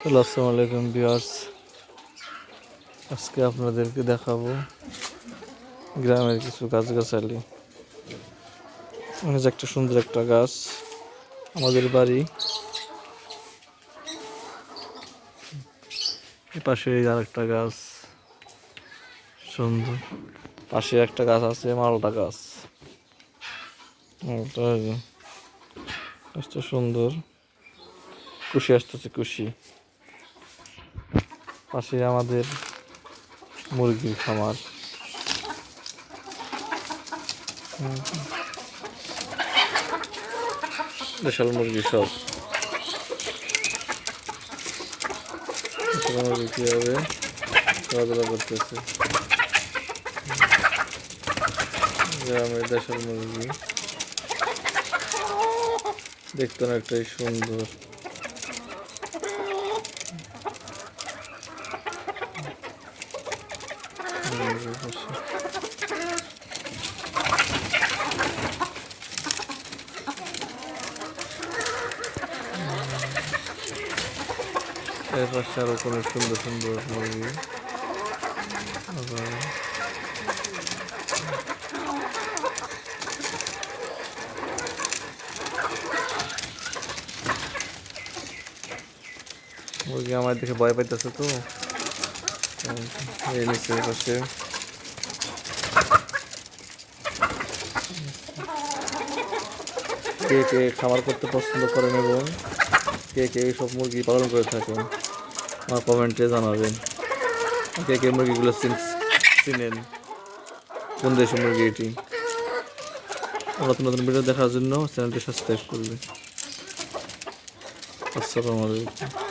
Hello, আসসালামু আলাইকুম viewers. আজকে আপনাদেরকে দেখাবো গ্রামের কিছু গাছগাছালি। অনেক একটা সুন্দর একটা গাছ। আমাদের বাড়ি। পাশে আর একটা গাছ। সুন্দর। পাশে একটা গাছ আছে, মালটা গাছ। গাছটা সুন্দর। কুশি আসতেছে, কুশি। পাশে আমাদের মুরগির খামার। দেশাল মুরগি সব। মুরগি কীভাবে খেলাধুলা করতেছে। গ্রামের দেশাল মুরগি। দেখতে অনেকটাই সুন্দর। মুরগির পাশে। এর পাশে আরও কোনো সুন্দর সুন্দর মুরগি আবার মুরগি আমার দেখে ভয় পাইতেছে তো কে কে খাবার করতে পছন্দ করেন এবং কে কে সব মুরগি পালন করে থাকেন, আমার কমেন্টে জানাবেন। কে কে মুরগিগুলো চিন- চিনেন? কোন দেশের মুরগি এটি? নতুন নতুন ভিডিও দেখার জন্য চ্যানেলটি সাবস্ক্রাইব করবে। আসসালামু আলাইকুম।